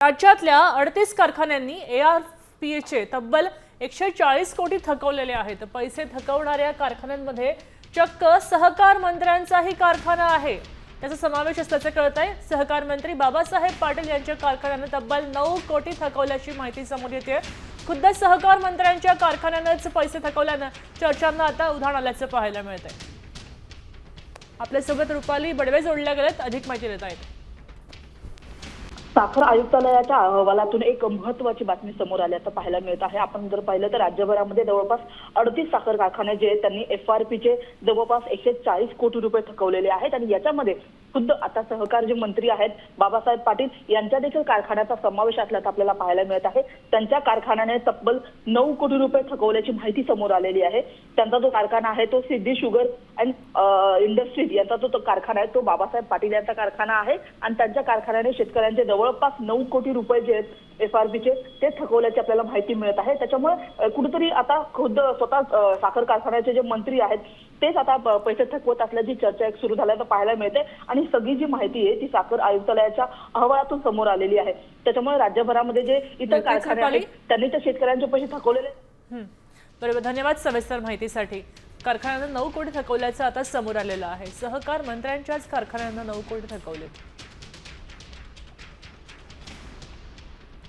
राज्यातल्या अडतीस कारखान्यांनी ए आर पीचे तब्बल एकशे चाळीस कोटी थकवलेले आहेत. पैसे थकवणाऱ्या कारखान्यांमध्ये चक्क सहकार मंत्र्यांचाही कारखाना आहे. त्याचा समावेश असल्याचं कळत आहे सहकार मंत्री बाबासाहेब पाटील यांच्या कारखान्यानं तब्बल नऊ कोटी थकवल्याची माहिती समोर येते खुद्द सहकार मंत्र्यांच्या कारखान्यानंच पैसे थकवल्यानं चर्चांना आता उधाण आल्याचं पाहायला मिळत आहे आपल्यासोबत रुपाली बडवे जोडल्या गेलेत. अधिक माहिती देत आहेत. साखर आयुक्तालयाच्या अहवालातून एक महत्वाची बातमी समोर आल्याचं पाहायला मिळत आहे आपण जर पाहिलं तर राज्यभरामध्ये जवळपास अडतीस साखर कारखाने जे त्यांनी एफ आर पीचे जवळपास एकशे चाळीस कोटी रुपये थकवलेले आहेत आणि याच्यामध्ये खुद्द आता सहकार जे मंत्री आहेत बाबासाहेब पाटील यांच्या देखील कारखान्याचा समावेश असल्याचं आपल्याला पाहायला मिळत आहे. त्यांच्या कारखान्याने तब्बल नऊ कोटी रुपये थकवल्याची माहिती समोर आलेली आहे. त्यांचा जो कारखाना आहे तो सिद्धी शुगर अँड इंडस्ट्रीज यांचा जो कारखाना आहे तो बाबासाहेब पाटील यांचा कारखाना आहे. आणि त्यांच्या कारखान्याने शेतकऱ्यांचे जवळपास नऊ कोटी रुपये जे आहेत एफ आर ते थकवल्याची आपल्याला माहिती मिळत आहे. त्याच्यामुळे कुठेतरी आता खुद्द स्वतः साखर कारखान्याचे जे मंत्री आहेत तेच आता पैसे थकवत असल्याची चर्चा एक सुरू झाल्याचं पाहायला मिळते आणि सगळी जी माहिती आहे ती साखर आयुक्तालयाच्या अहवालातून समोर आलेली आहे. त्याच्यामुळे राज्यभरामध्ये जे इतर कारखाने. आहेत त्यांनी त्या शेतकऱ्यांचे पैसे थकवलेले. बरोबर. धन्यवाद सविस्तर माहितीसाठी. कारखान्यानं नऊ कोटी थकवल्याचं आता समोर आलेलं आहे. सहकार मंत्र्यांच्याच कारखान्यानं नऊ कोटी थकवले.